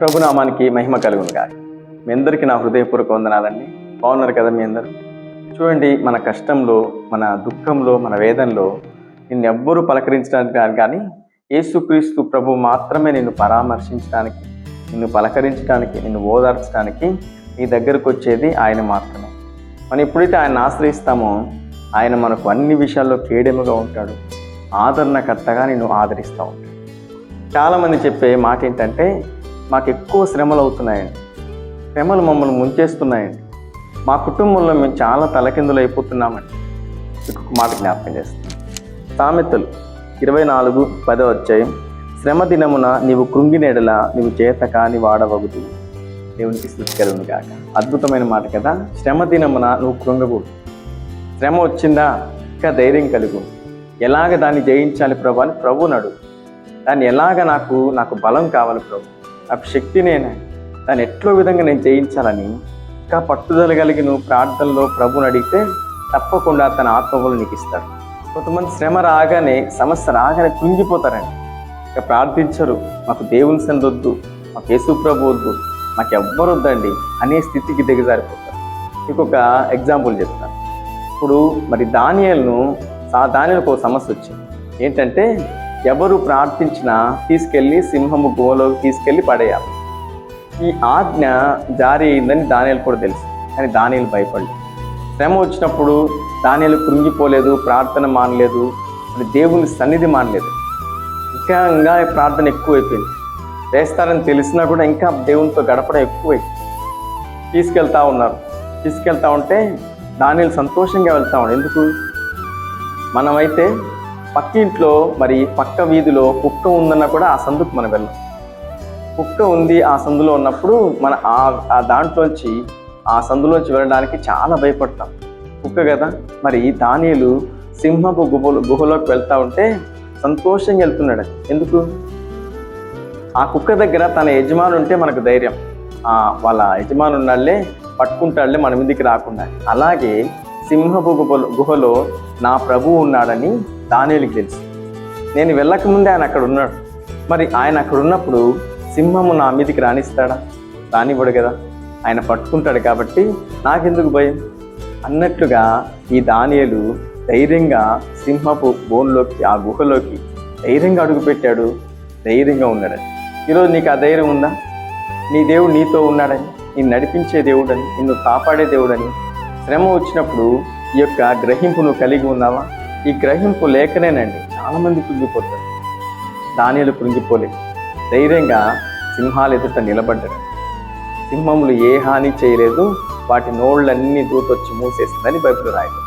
ప్రభునామానికి మహిమ కలుగును గాక మీ అందరికీ నా హృదయపూర్వక వందనాలండి. బాగున్నారు కదా మీ అందరూ? చూడండి మన కష్టంలో మన దుఃఖంలో మన వేదనలో నిన్ను ఎవ్వరూ పలకరించడానికి కానీ యేసుక్రీస్తు ప్రభు మాత్రమే నిన్ను పరామర్శించడానికి నిన్ను పలకరించడానికి నిన్ను ఓదార్చడానికి నీ దగ్గరకు వచ్చేది ఆయన మాత్రమే. మనం ఎప్పుడైతే ఆయన ఆశ్రయిస్తామో ఆయన మనకు అన్ని విషయాల్లో కేడెముగా ఉంటాడు. ఆదరణకర్తగా నిన్ను ఆదరిస్తూ ఉంటాడు. చాలామంది చెప్పే మాట ఏంటంటే మాకు ఎక్కువ శ్రమలు అవుతున్నాయండి శ్రమలు మమ్మల్ని ముంచేస్తున్నాయండి. మా కుటుంబంలో మేము చాలా తలకిందులు అయిపోతున్నామండి ఇంకొక మాట జ్ఞాపకం చేస్తాం. సామెతలు ఇరవై నాలుగు పదో అధ్యాయం. శ్రమ దినమున నీవు కృంగినెడల నీవు చేత కాని వాడవగుదు దేవునికి స్థుతి కాక అద్భుతమైన మాట కదా. శ్రమ దినమున నువ్వు కృంగకూడదు. శ్రమ వచ్చిందా? ఇంకా ధైర్యం కలుగు. ఎలాగ దాన్ని జయించాలి ప్రభు అని ప్రభు నడు దాన్ని ఎలాగ నాకు నాకు బలం కావాలి ప్రభు? నాకు శక్తి నేనే. దాన్ని ఎట్లో విధంగా నేను జయించాలని ఇంకా పట్టుదల కలిగి నువ్వు ప్రార్థనలో ప్రభుని అడిగితే తప్పకుండా తన ఆత్మబలు నీకు ఇస్తాడు. కొంతమంది శ్రమ రాగానే సమస్య రాగానే కుంగిపోతారండి. ఇక ప్రార్థించరు. మాకు దేవుని సందొద్దు మాకు యేసు ప్రభు వద్దు మాకు ఎవ్వరు వద్దండి అనే స్థితికి దిగజారిపోతారు. మీకు ఒక ఎగ్జాంపుల్ చెప్తాను. ఇప్పుడు మరి దానియల్ను ఆ దానిలకు ఒక సమస్య వచ్చింది. ఏంటంటే ఎవరు ప్రార్థించినా తీసుకెళ్ళి సింహము గుహలోకి తీసుకెళ్ళి పడేయాలి. ఈ ఆజ్ఞ జారీ అయిందని దానియాలు కూడా తెలుసు. కానీ దానిలు భయపడలేదు. శ్రమ వచ్చినప్పుడు దానిలు కృంగిపోలేదు ప్రార్థన మానలేదు దేవుని సన్నిధి మానలేదు. ఇంకా ఇంకా ప్రార్థన ఎక్కువైపోయింది. వేస్తారని తెలిసినా కూడా ఇంకా దేవునితో గడపడం ఎక్కువైంది తీసుకెళ్తా ఉన్నారు. తీసుకెళ్తా ఉంటే దానిలు సంతోషంగా వెళ్తా ఉన్నాడు ఎందుకు? మనమైతే పక్కింట్లో మరి పక్క వీధిలో కుక్క ఉందన్నా కూడా ఆ సందుకు మనం వెళ్ళాం. కుక్క ఉంది ఆ సందులో ఉన్నప్పుడు మన ఆ దాంట్లోంచి ఆ సందులోంచి వెళ్ళడానికి చాలా భయపడతాం. కుక్క కదా? మరి దానిలు సింహపు గుహలో గుహలోకి వెళ్తా ఉంటే సంతోషంగా వెళ్తున్నాడు. ఎందుకు? ఆ కుక్క దగ్గర తన యజమాని ఉంటే మనకు ధైర్యం. వాళ్ళ యజమాని ఉన్నాళ్ళే పట్టుకుంటాళ్ళే మన మీదకి రాకుండా. అలాగే సింహపు గుహలో గుహలో నా ప్రభువు ఉన్నాడని దానిలకు తెలుసు. నేను వెళ్ళకముందే ఆయన అక్కడ ఉన్నాడు. మరి ఆయన అక్కడ ఉన్నప్పుడు సింహము నా మీదకి రాణిస్తాడా? రానివ్వడు కదా. ఆయన పట్టుకుంటాడు కాబట్టి నాకెందుకు భయం? అన్నట్లుగా ఈ దానియలు ధైర్యంగా సింహపు బోన్లోకి ఆ గుహలోకి ధైర్యంగా అడుగుపెట్టాడు. ధైర్యంగా ఉన్నాడు. ఈరోజు నీకు ఆ ధైర్యం ఉందా? నీ దేవుడు నీతో ఉన్నాడని నిన్ను నడిపించే దేవుడని నిన్ను కాపాడే దేవుడని శ్రమ వచ్చినప్పుడు ఈ యొక్క గ్రహింపు నువ్వు కలిగి ఉన్నావా? ఈ గ్రహింపు లేకనేనండి. చాలామంది కృంగిపోతారు. దానిలు కృంగిపోలేదు. ధైర్యంగా సింహాలు ఎదుట నిలబడ్డాడు సింహములు ఏ హాని చేయలేదు. వాటి నోళ్ళన్నీ దూతొచ్చి మూసేస్తుందని బైబిల్ రాయడం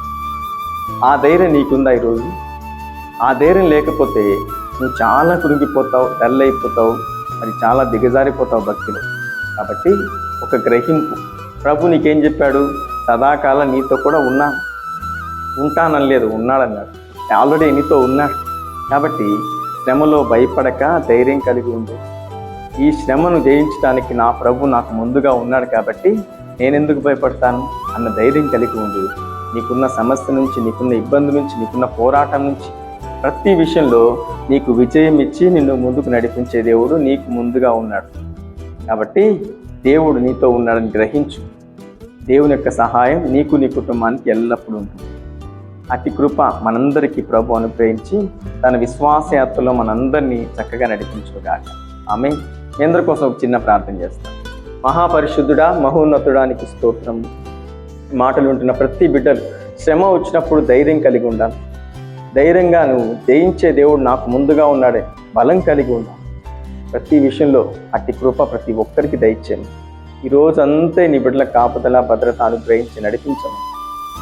ఆ ధైర్యం నీకుందా ఈరోజు? ఆ ధైర్యం లేకపోతే నువ్వు చాలా కురిగిపోతావు డల్ అయిపోతావు మరి చాలా దిగజారిపోతావు భక్తిలో. కాబట్టి ఒక గ్రహింపు. ప్రభు నీకేం చెప్పాడు? సదాకాలం నీతో కూడా ఉన్నాను ఉంటాననలేదు ఉన్నాడన్నాడు ఆల్రెడీ నీతో ఉన్నాడు కాబట్టి శ్రమలో భయపడక ధైర్యం కలిగి ఉంది ఈ శ్రమను జయించడానికి నా ప్రభు నాకు ముందుగా ఉన్నాడు కాబట్టి నేనెందుకు భయపడతాను? అన్న ధైర్యం కలిగి ఉంది నీకున్న సమస్య నుంచి నీకున్న ఇబ్బంది నుంచి నీకున్న పోరాటం నుంచి ప్రతి విషయంలో నీకు విజయం ఇచ్చి నిన్ను ముందుకు నడిపించే దేవుడు నీకు ముందుగా ఉన్నాడు. కాబట్టి దేవుడు నీతో ఉన్నాడని గ్రహించు. దేవుని యొక్క సహాయం నీకు నీ కుటుంబానికి ఎల్లప్పుడూ ఉంటుంది. అతి కృప మనందరికీ ప్రభు అనుగ్రహించి తన విశ్వాసయాత్రలో మనందరినీ చక్కగా నడిపించుగాక ఆమె మీ అందరి కోసం ఒక చిన్న ప్రార్థన చేస్తాను మహాపరిశుద్ధుడా మహోన్నతుడానికి స్తోత్రం. మాటలు ఉంటున్న ప్రతి బిడ్డలు శ్రమ వచ్చినప్పుడు ధైర్యం కలిగి ఉండాలి. ధైర్యంగా నువ్వు జయించే దేవుడు నాకు ముందుగా ఉన్నాడే. బలం కలిగి ఉండాలి. ప్రతి విషయంలో అట్టి కృప ప్రతి ఒక్కరికి దయచేయండి ఈ అంతే నీ బిడ్డల కాపుదల భద్రత అనుగ్రహించి నడిపించము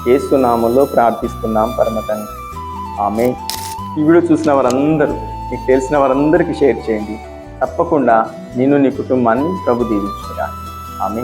ఏసునామంలో ప్రార్థిస్తున్నాం పరమతండ్రి ఆమె ఈ వీడియో చూసిన వారందరూ మీకు తెలిసిన వారందరికీ షేర్ చేయండి. తప్పకుండా నేను నీ కుటుంబాన్ని ప్రభు దీవించుగా ఆమె